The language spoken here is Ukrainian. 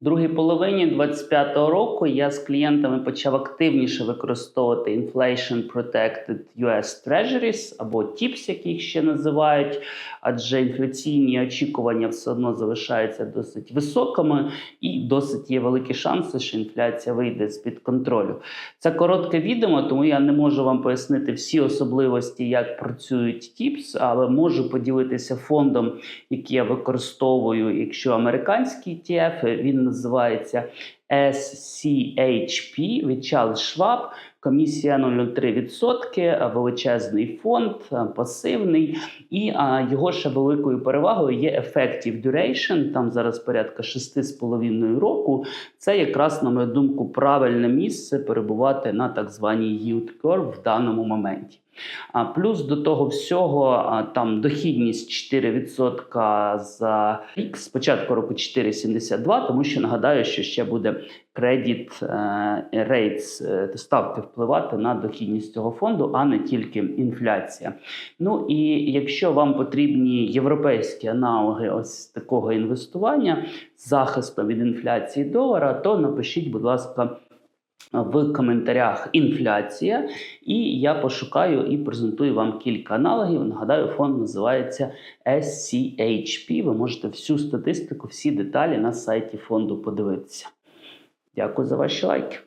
другій половині 2025 року я з клієнтами почав активніше використовувати Inflation Protected US Treasuries або TIPS, як їх ще називають, адже інфляційні очікування все одно залишаються досить високими, і досить є великі шанси, що інфляція вийде з під контролю. Це коротке відео, тому я не можу вам пояснити всі особливості, як працюють TIPS, але можу поділитися фондом, який я використовую, якщо американський ETF, він називається SCHP від Charles Schwab. Комісія 0,03%, величезний фонд, пасивний, і а, його ще великою перевагою є Effective Duration, там зараз порядка 6,5 року. Це якраз, на мою думку, правильне місце перебувати на так званій yield curve в даному моменті. А плюс до того всього там дохідність 4% за рік, з початку року 4,72, тому що нагадаю, що ще буде кредит рейтс ставки впливати на дохідність цього фонду, а не тільки інфляція. Ну і якщо вам потрібні європейські аналоги ось такого інвестування з захистом від інфляції долара, то напишіть, будь ласка. В коментарях інфляція, і я пошукаю і презентую вам кілька аналогів. Нагадаю, фонд називається SCHP. Ви можете всю статистику, всі деталі на сайті фонду подивитися. Дякую за ваші лайки.